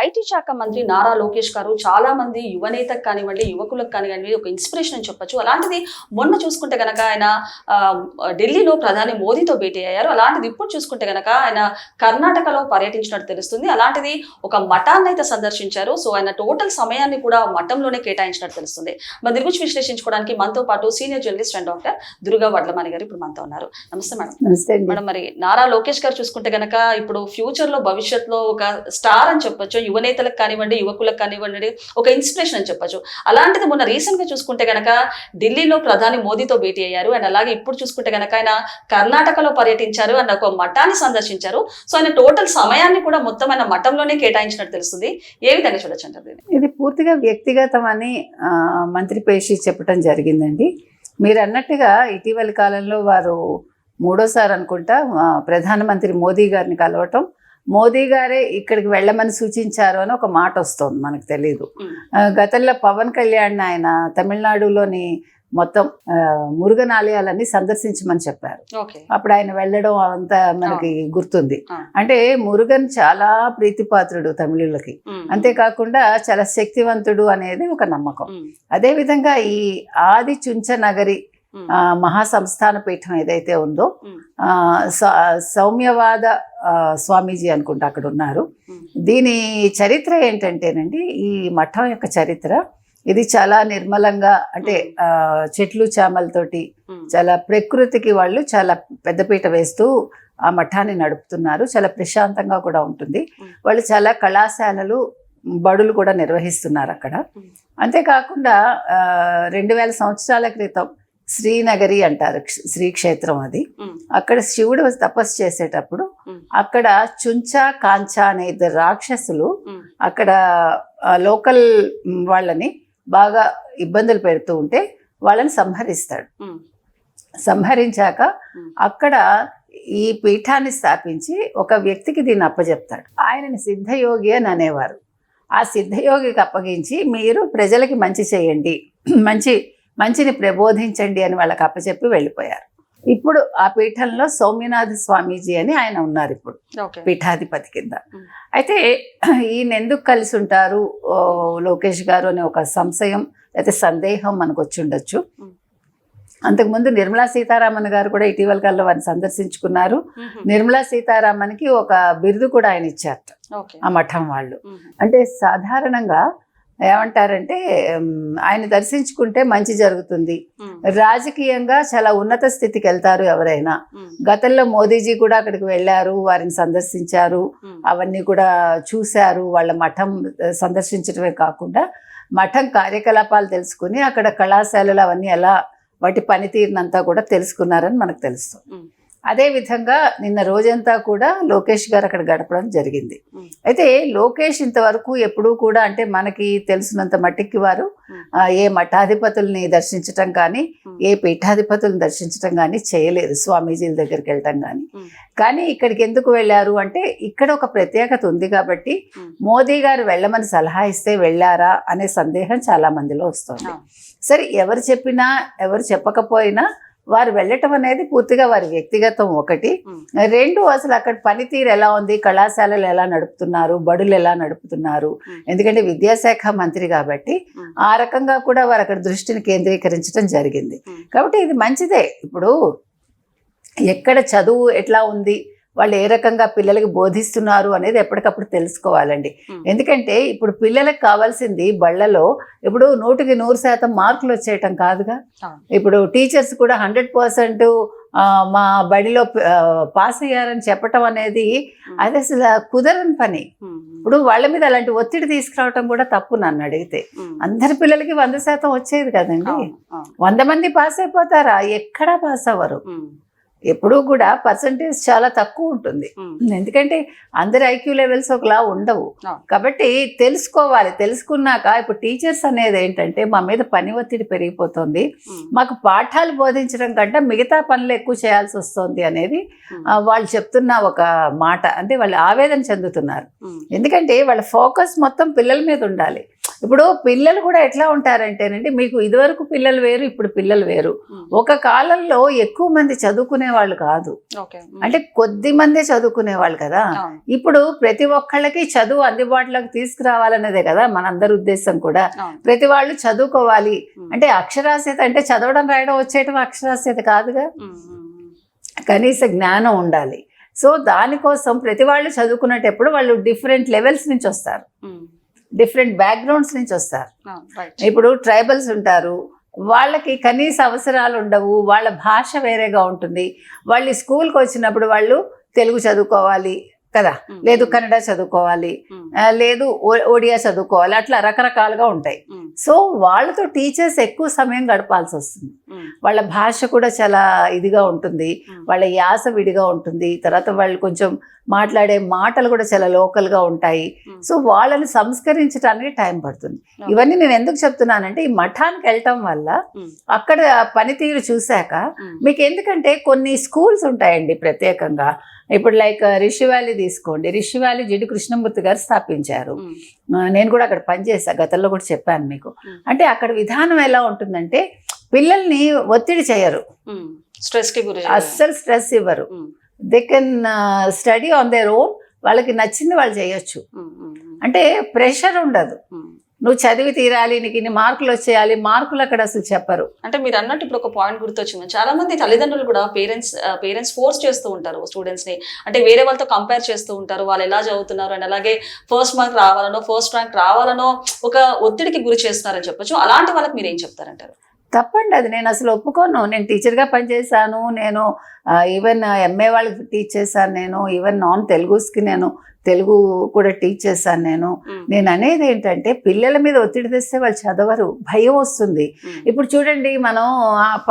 IT శాఖ మంత్రి నారా లోకేష్ గారు చాలా మంది యువనేతకు కానివ్వండి యువకులకు కానివ్వండి ఒక ఇన్స్పిరేషన్ అని చెప్పొచ్చు. అలాంటిది మొన్న చూసుకుంటే గనక ఆయన ఢిల్లీలో ప్రధాని మోదీతో భేటీ అయ్యారు. అలాంటిది ఇప్పుడు చూసుకుంటే గనక ఆయన కర్ణాటకలో పర్యటించినట్టు తెలుస్తుంది. అలాంటిది ఒక మఠాన్ని అయితే సందర్శించారు. సో ఆయన టోటల్ సమయాన్ని కూడా మఠంలోనే కేటాయించినట్టు తెలుస్తుంది. మరి దీని గురించి విశ్లేషించుకోవడానికి మనతో పాటు senior journalist and doctor Durga Vadlamani గారు ఇప్పుడు మనతో ఉన్నారు. నమస్తే మేడం. నమస్తే మేడం మరి నారా లోకేష్ గారు చూసుకుంటే గనక ఇప్పుడు ఫ్యూచర్లో భవిష్యత్తులో ఒక స్టార్ అని చెప్పొచ్చు. యువనేతలకు కానివ్వండి యువకులకు కానివ్వండి ఒక ఇన్స్పిరేషన్ అని చెప్పొచ్చు. అలాంటిది మొన్న రీసెంట్గా చూసుకుంటే కనుక ఢిల్లీలో ప్రధాని మోదీతో భేటీ అయ్యారు. అండ్ అలాగే ఇప్పుడు చూసుకుంటే గనక ఆయన కర్ణాటకలో పర్యటించారు అండ్ ఒక మఠాన్ని సందర్శించారు. సో ఆయన టోటల్ సమయాన్ని కూడా మొత్తం ఆయన మఠంలోనే కేటాయించినట్టు తెలుస్తుంది. ఏ విధంగా చూడొచ్చు అంటారు ఇది పూర్తిగా వ్యక్తిగతమని మంత్రి పేషి చెప్పడం జరిగిందండి. మీరు అన్నట్టుగా ఇటీవలి కాలంలో వారు మూడోసారి అనుకుంటా ప్రధానమంత్రి మోదీ గారిని కలవటం మోదీ గారే ఇక్కడికి వెళ్ళమని సూచించారు అని ఒక మాట వస్తుంది మనకు తెలియదు గతంలో పవన్ కళ్యాణ్ ఆయన తమిళనాడులోని మొత్తం ఆ, మురుగన్ ఆలయాలన్నీ సందర్శించమని చెప్పారు. అప్పుడు ఆయన వెళ్ళడం అంతా మనకి గుర్తుంది. అంటే మురుగన్ చాలా ప్రీతిపాత్రుడు తమిళులకి. అంతేకాకుండా చాలా శక్తివంతుడు అనేది ఒక నమ్మకం. అదేవిధంగా ఈ ఆది చుంచ నగరి మహాసంస్థాన పీఠం ఏదైతే ఉందో సౌమ్యవాద స్వామీజీ అనుకుంటా అక్కడ ఉన్నారు దీని చరిత్ర ఏంటంటేనండి ఈ మఠం యొక్క చరిత్ర ఇది చాలా నిర్మలంగా అంటే ఆ, చెట్లు చామలతోటి చాలా ప్రకృతికి వాళ్ళు చాలా పెద్దపీట వేస్తూ ఆ మఠాన్ని నడుపుతున్నారు. చాలా ప్రశాంతంగా కూడా ఉంటుంది. వాళ్ళు చాలా కళాశాలలు బడులు కూడా నిర్వహిస్తున్నారు అక్కడ. అంతేకాకుండా రెండు వేల సంవత్సరాల క్రితం శ్రీనగరి అంటారు క్ష- శ్రీక్షేత్రం అది. అక్కడ శివుడు తపస్సు చేసేటప్పుడు. అక్కడ చుంచా కాంచా అనే ఇద్దరు రాక్షసులు అక్కడ లోకల్ వాళ్ళని బాగా ఇబ్బందులు పెడుతూ ఉంటే వాళ్ళని సంహరిస్తాడు. సంహరించాక. అక్కడ ఈ పీఠాన్ని స్థాపించి ఒక వ్యక్తికి దీన్ని అప్పచెప్తాడు ఆయనని సిద్ధయోగి అని అనేవారు. ఆ సిద్ధయోగికి అప్పగించి మీరు ప్రజలకి మంచి చేయండి. మంచి మంచిని ప్రబోధించండి అని వాళ్ళకి అప్పచెప్పి వెళ్ళిపోయారు. ఇప్పుడు ఆ పీఠంలో సౌమ్యనాథ స్వామీజీ అని ఆయన ఉన్నారు ఇప్పుడు పీఠాధిపతి కింద. అయితే ఈయన ఎందుకు కలిసి ఉంటారు? లోకేష్ గారు అనే ఒక సంశయం లేకపోతే సందేహం మనకు వచ్చి ఉండొచ్చు. అంతకుముందు నిర్మలా సీతారామన్ గారు కూడా ఇటీవల కాలంలో వారిని సందర్శించుకున్నారు. నిర్మలా సీతారామన్కి ఒక బిరుదు కూడా ఆయన ఇచ్చారట. ఓకే. ఆ మఠం వాళ్ళు. అంటే సాధారణంగా ఏమంటారంటే ఆయన దర్శించుకుంటే మంచి జరుగుతుంది. రాజకీయంగా చాలా ఉన్నత స్థితికి వెళ్తారు ఎవరైనా. గతంలో మోదీజీ కూడా అక్కడికి వెళ్ళారు వారిని సందర్శించారు అవన్నీ కూడా చూశారు వాళ్ళ మఠం సందర్శించడమే కాకుండా మఠం కార్యకలాపాలు తెలుసుకుని అక్కడ కళాశాలలు అవన్నీ ఎలా వాటి పనితీరునంతా కూడా తెలుసుకున్నారని మనకు తెలుస్తుంది. ఉమ్, అదే విధంగా నిన్న రోజంతా కూడా లోకేష్ గారు అక్కడ గడపడం జరిగింది. అయితే లోకేష్ ఇంతవరకు ఎప్పుడూ కూడా అంటే మనకి తెలిసినంత మట్టికి వారు ఏ మఠాధిపతుల్ని దర్శించటం కానీ. ఏ పీఠాధిపతులను దర్శించటం కానీ చేయలేదు స్వామీజీల దగ్గరికి వెళ్ళటం కానీ. కానీ ఇక్కడికి ఎందుకు వెళ్ళారు అంటే ఇక్కడ ఒక ప్రత్యేకత ఉంది కాబట్టి. మోదీ గారు వెళ్ళమని సలహా ఇస్తే వెళ్ళారా అనే సందేహం చాలా మందిలో వస్తుంది. సరే ఎవరు చెప్పినా ఎవరు చెప్పకపోయినా వారు వెళ్ళటం అనేది పూర్తిగా వారి వ్యక్తిగతం ఒకటి. రెండు అసలు అక్కడ పనితీరు ఎలా ఉంది కళాశాలలు ఎలా నడుపుతున్నారు బడులు ఎలా నడుపుతున్నారు. ఎందుకంటే విద్యాశాఖ మంత్రి కాబట్టి. ఆ రకంగా కూడా వారు అక్కడ దృష్టిని కేంద్రీకరించడం జరిగింది. కాబట్టి ఇది మంచిదే ఇప్పుడు ఎక్కడ చదువు ఎట్లా ఉంది వాళ్ళు ఏ రకంగా పిల్లలకి బోధిస్తున్నారు అనేది ఎప్పటికప్పుడు తెలుసుకోవాలండి. ఎందుకంటే ఇప్పుడు పిల్లలకు కావాల్సింది బళ్ళలో ఇప్పుడు నూటికి నూరు శాతం మార్కులు వచ్చేయటం కాదుగా. ఇప్పుడు టీచర్స్ కూడా హండ్రెడ్ పర్సెంట్ మా బడిలో పాస్ అయ్యారని చెప్పటం అనేది. అది అసలు కుదరని పని ఇప్పుడు వాళ్ళ మీద అలాంటి ఒత్తిడి తీసుకురావటం కూడా తప్పు నన్ను అడిగితే. అందరి పిల్లలకి వంద శాతం వచ్చేది కదండి. వంద మంది పాస్ అయిపోతారా ఎక్కడా పాస్ అవ్వరు ఎప్పుడూ కూడా పర్సంటేజ్ చాలా తక్కువ ఉంటుంది. ఎందుకంటే అందరి ఐక్యూ లెవెల్స్ ఒకలా ఉండవు. కాబట్టి తెలుసుకోవాలి. తెలుసుకున్నాక ఇప్పుడు టీచర్స్ అనేది ఏంటంటే మా మీద పని ఒత్తిడి పెరిగిపోతుంది. మాకు పాఠాలు బోధించడం కంటే మిగతా పనులు ఎక్కువ చేయాల్సి వస్తుంది అనేది వాళ్ళు చెప్తున్న ఒక మాట. అంటే వాళ్ళు ఆవేదన చెందుతున్నారు. ఎందుకంటే వాళ్ళ ఫోకస్ మొత్తం పిల్లల మీద ఉండాలి. ఇప్పుడు పిల్లలు కూడా ఎట్లా ఉంటారంటేనండి మీకు ఇదివరకు పిల్లలు వేరు ఇప్పుడు పిల్లలు వేరు. ఒక కాలంలో ఎక్కువ మంది చదువుకునే వాళ్ళు కాదు. అంటే కొద్ది మందే చదువుకునే వాళ్ళు కదా. ఇప్పుడు ప్రతి ఒక్కళ్ళకి చదువు అందుబాటులోకి తీసుకురావాలనేదే కదా మనందరి ఉద్దేశం కూడా. ప్రతి వాళ్ళు చదువుకోవాలి. అంటే అక్షరాస్యత అంటే చదవడం రాయడం వచ్చేయటం అక్షరాస్యత కాదుగా. కనీస జ్ఞానం ఉండాలి సో దానికోసం ప్రతి వాళ్ళు చదువుకునేటప్పుడు వాళ్ళు డిఫరెంట్ లెవెల్స్ నుంచి వస్తారు. డిఫరెంట్ బ్యాక్గ్రౌండ్స్ నుంచి వస్తారు. ఇప్పుడు ట్రైబల్స్ ఉంటారు. వాళ్ళకి కనీస అవసరాలు ఉండవు. వాళ్ళ భాష వేరేగా ఉంటుంది. వాళ్ళు స్కూల్కి వచ్చినప్పుడు వాళ్ళు తెలుగు చదువుకోవాలి. కదా. లేదు కన్నడ చదువుకోవాలి లేదు ఒడియా చదువుకోవాలి అట్లా రకరకాలుగా ఉంటాయి. సో వాళ్ళతో టీచర్స్ ఎక్కువ సమయం గడపాల్సి వస్తుంది. వాళ్ళ భాష కూడా చాలా ఇదిగా ఉంటుంది. వాళ్ళ యాస విడిగా ఉంటుంది తర్వాత వాళ్ళు కొంచెం మాట్లాడే మాటలు కూడా చాలా లోకల్గా ఉంటాయి. సో వాళ్ళని సంస్కరించడానికి టైం పడుతుంది. ఇవన్నీ నేను ఎందుకు చెప్తున్నానంటే ఈ మఠానికి వెళ్ళటం వల్ల. అక్కడ పనితీరు చూశాక. మీకు ఎందుకంటే కొన్ని స్కూల్స్ ఉంటాయండి ప్రత్యేకంగా ఇప్పుడు లైక్ రిషి వ్యాలీ తీసుకోండి రిషి వ్యాలీ జిడ్డు కృష్ణమూర్తి గారు స్థాపించారు నేను కూడా అక్కడ పనిచేసా గతంలో కూడా చెప్పాను మీకు. అంటే అక్కడ విధానం ఎలా ఉంటుందంటే పిల్లల్ని ఒత్తిడి చేయరు. స్ట్రెస్. అస్సలు స్ట్రెస్ ఇవ్వరు. They can study on their own వాళ్ళకి నచ్చింది వాళ్ళు చేయొచ్చు. అంటే ప్రెషర్ ఉండదు. నువ్వు చదివి తీరాలి నీకు ఇన్ని మార్కులు వచ్చేయాలి మార్కులు అక్కడ అసలు చెప్పరు. అంటే మీరు అన్నట్టు ఇప్పుడు ఒక పాయింట్ గుర్తొచ్చింది. చాలా మంది తల్లిదండ్రులు కూడా పేరెంట్స్ పేరెంట్స్ ఫోర్స్ చేస్తూ ఉంటారు స్టూడెంట్స్ని. అంటే వేరే వాళ్ళతో కంపేర్ చేస్తూ ఉంటారు. వాళ్ళు ఎలా చదువుతున్నారు అండ్ అలాగే ఫస్ట్ మార్క్ రావాలనో ఫస్ట్ ర్యాంక్ రావాలనో ఒక ఒత్తిడికి గురి చేస్తున్నారని చెప్పొచ్చు. అలాంటి వాళ్ళకి మీరు ఏం చెప్తారంటారు? తప్పండి. అది నేను అసలు ఒప్పుకోను. నేను టీచర్గా పనిచేశాను. నేను ఈవెన్ ఎంఏ వాళ్ళకి టీచ్ చేశాను నేను. ఈవెన్ నాన్ తెలుగుస్కి నేను తెలుగు కూడా టీచ్ చేశాను నేను. నేను అనేది ఏంటంటే పిల్లల మీద ఒత్తిడి తెస్తే వాళ్ళు చదవరు భయం వస్తుంది. ఇప్పుడు చూడండి మనం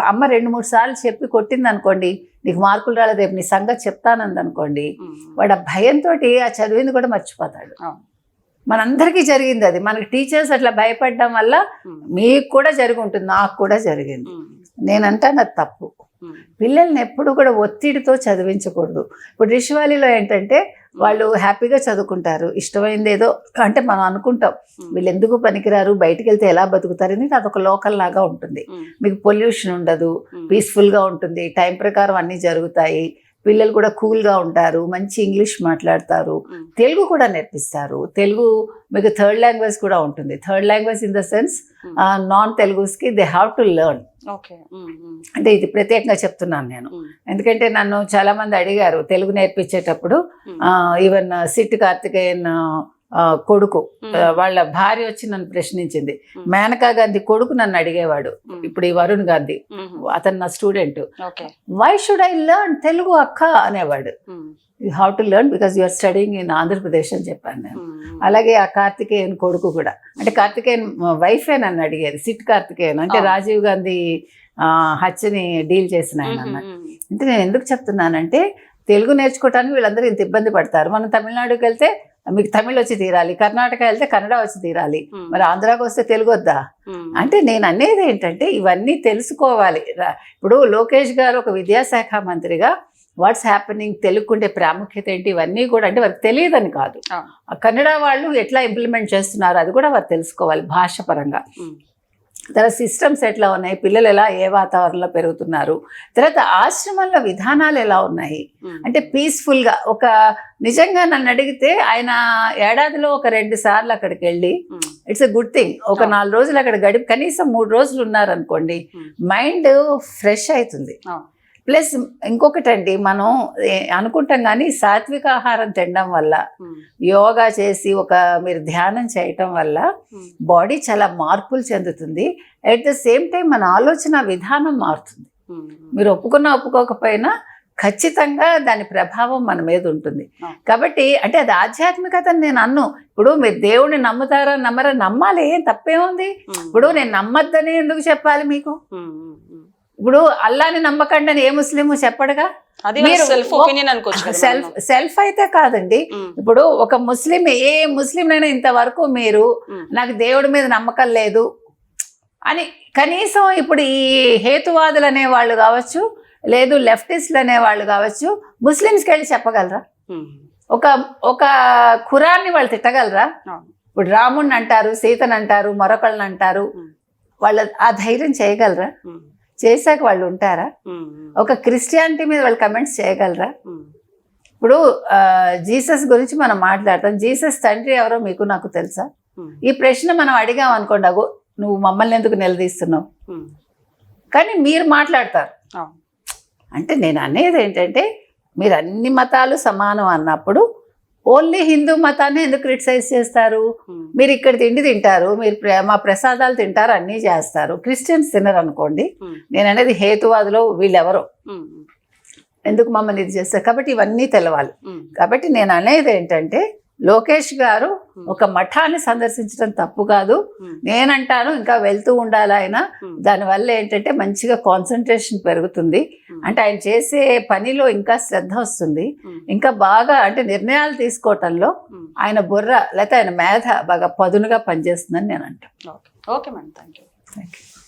అమ్మ రెండు మూడు సార్లు చెప్పి కొట్టింది అనుకోండి నీకు మార్కులు రాలేదు రేపు నీ సంగతి చెప్తానంది అనుకోండి. వాడు ఆ భయంతో ఆ చదివింది కూడా మర్చిపోతాడు. మనందరికీ జరిగింది అది మనకి టీచర్స్ అట్లా భయపడడం వల్ల. మీకు కూడా జరిగి ఉంటుంది నాకు కూడా జరిగింది ఉమ్. నేనంటాను అది తప్పు. పిల్లల్ని ఎప్పుడు కూడా ఒత్తిడితో చదివించకూడదు. ఇప్పుడు రిషివాలీలో ఏంటంటే వాళ్ళు హ్యాపీగా చదువుకుంటారు. ఇష్టమైంది ఏదో అంటే మనం అనుకుంటాం. ఉమ్. వీళ్ళు ఎందుకు పనికిరారు? బయటికి వెళ్తే ఎలా బతుకుతారు? ఎందుకంటే అదొక లోకల్ లాగా ఉంటుంది. ఉమ్. మీకు పొల్యూషన్ ఉండదు. పీస్ఫుల్గా ఉంటుంది. టైం ప్రకారం అన్నీ జరుగుతాయి. పిల్లలు కూడా కూల్గా ఉంటారు. మంచి ఇంగ్లీష్ మాట్లాడతారు. తెలుగు కూడా నేర్పిస్తారు. తెలుగు మీకు థర్డ్ లాంగ్వేజ్ కూడా ఉంటుంది. Third language in the sense Hmm. Non తెలుగుస్కి they have to learn. అంటే ఇది ప్రత్యేకంగా చెప్తున్నాను నేను. ఎందుకంటే నన్ను చాలా మంది అడిగారు తెలుగు నేర్పించేటప్పుడు. ఈవెన్ సిట్ కార్తికేయన్ కొడుకు వాళ్ళ భార్య వచ్చి నన్ను ప్రశ్నించింది. మేనకా గాంధీ కొడుకు నన్ను అడిగేవాడు. ఇప్పుడు ఈ వరుణ్ గాంధీ. అతను నా student why should I learn Telugu అక్క అనేవాడు have to learn because you are studying in Andhra Pradesh అని చెప్పాను నేను ఉమ్. అలాగే ఆ కార్తికేయన్ కొడుకు కూడా అంటే కార్తికేయన్ వైఫే నన్ను అడిగేది సిట్ కార్తికేయన్ అంటే. రాజీవ్ గాంధీ హత్యని డీల్ చేసిన ఆయన ఉమ్. అంటే నేను ఎందుకు చెప్తున్నానంటే తెలుగు నేర్చుకోవటానికి వీళ్ళందరూ ఇంత ఇబ్బంది పడతారు మనం తమిళనాడుకి వెళ్తే మీకు తమిళ్ వచ్చి తీరాలి కర్ణాటక వెళ్తే కన్నడ వచ్చి తీరాలి. మరి ఆంధ్రాకి వస్తే తెలుగు వద్దా. అంటే నేను అనేది ఏంటంటే ఇవన్నీ తెలుసుకోవాలి ఇప్పుడు లోకేష్ గారు ఒక విద్యాశాఖ మంత్రిగా వాట్స్ హ్యాపెనింగ్ తెలుగుండే ప్రాముఖ్యత ఏంటి ఇవన్నీ కూడా అంటే వారికి తెలియదని కాదు కన్నడ వాళ్ళు ఎట్లా ఇంప్లిమెంట్ చేస్తున్నారు అది కూడా వారు తెలుసుకోవాలి భాష పరంగా. తర్వాత సిస్టమ్స్ ఎట్లా ఉన్నాయి పిల్లలు ఎలా ఏ వాతావరణంలో పెరుగుతున్నారు తర్వాత ఆశ్రమంలో విధానాలు ఎలా ఉన్నాయి. అంటే పీస్ఫుల్గా ఒక నిజంగా నన్ను అడిగితే ఆయన ఏడాదిలో ఒక రెండు సార్లు అక్కడికి వెళ్ళి. ఇట్స్ ఎ గుడ్ థింగ్ ఒక. నాలుగు రోజులు అక్కడ గడిపి కనీసం మూడు రోజులు ఉన్నారనుకోండి. మైండ్ ఫ్రెష్ అవుతుంది. ప్లస్ ఇంకొకటండి మనం అనుకుంటాం కానీ సాత్విక ఆహారం తినడం వల్ల. యోగా చేసి ఒక మీరు ధ్యానం చేయటం వల్ల. బాడీ చాలా మార్పులు చెందుతుంది అట్ ద సేమ్ టైం మన ఆలోచన విధానం మారుతుంది. మీరు ఒప్పుకున్నా ఒప్పుకోకపోయినా ఖచ్చితంగా దాని ప్రభావం మన మీద ఉంటుంది. కాబట్టి అంటే అది ఆధ్యాత్మికత నేను అన్ను ఇప్పుడు మీరు దేవుడిని నమ్ముతారా నమ్మరా నమ్మాలి ఏం తప్పేముంది. ఇప్పుడు నేను నమ్మద్దని ఎందుకు చెప్పాలి మీకు. ఇప్పుడు అల్లాని నమ్మకండి అని ఏ ముస్లిము చెప్పడుగా సెల్ఫ్ సెల్ఫ్ అయితే కాదండి. ఇప్పుడు ఒక ముస్లిం ఏ ముస్లింనైనా ఇంతవరకు మీరు. నాకు దేవుడి మీద నమ్మకం లేదు అని కనీసం ఇప్పుడు ఈ హేతువాదులు అనేవాళ్ళు కావచ్చు లేదు లెఫ్టిస్టులు అనేవాళ్ళు కావచ్చు ముస్లిమ్స్కి వెళ్ళి చెప్పగలరా. ఒక ఒక ఖురాన్ని వాళ్ళు తిట్టగలరా. ఇప్పుడు రాముడిని అంటారు సీతను అంటారు మరొకళ్ళని అంటారు వాళ్ళ ఆ ధైర్యం చేయగలరా చేశాక వాళ్ళు ఉంటారా? ఒక క్రిస్టియానిటీ మీద వాళ్ళు కమెంట్స్ చేయగలరా? ఇప్పుడు జీసస్ గురించి మనం మాట్లాడతాం. జీసస్ తండ్రి ఎవరో మీకు నాకు తెలుసా? ఈ ప్రశ్న మనం అడిగాం అనుకోండి అగో నువ్వు మమ్మల్ని ఎందుకు నిలదీస్తున్నావు? కానీ మీరు మాట్లాడతారు. అంటే నేను అనేది ఏంటంటే మీరు అన్ని మతాలు సమానం అన్నప్పుడు ఓన్లీ హిందూ మతాన్ని ఎందుకు క్రిటిసైజ్ చేస్తారు? మీరు ఇక్కడ తిండి తింటారు మీరు మా ప్రసాదాలు తింటారు అన్నీ చేస్తారు. క్రిస్టియన్స్ తినరు అనుకోండి నేను అనేది హేతువాదులో వీళ్ళెవరో. ఎందుకు మమ్మల్ని ఇది చేస్తారు? కాబట్టి ఇవన్నీ తెలవాలి. కాబట్టి నేను అనేది ఏంటంటే లోకేష్ గారు ఒక మఠాన్ని సందర్శించడం తప్పు కాదు. నేనంటాను ఇంకా వెళ్తూ ఉండాలి ఆయన. దానివల్ల ఏంటంటే మంచిగా కాన్సన్ట్రేషన్ పెరుగుతుంది. అంటే ఆయన చేసే పనిలో ఇంకా శ్రద్ధ వస్తుంది. ఇంకా బాగా అంటే నిర్ణయాలు తీసుకోవటంలో. ఆయన బుర్ర లేకపోతే ఆయన మేధ బాగా పదునుగా పనిచేస్తుందని నేను అంటాను okay. Okay madam. Thank you thank you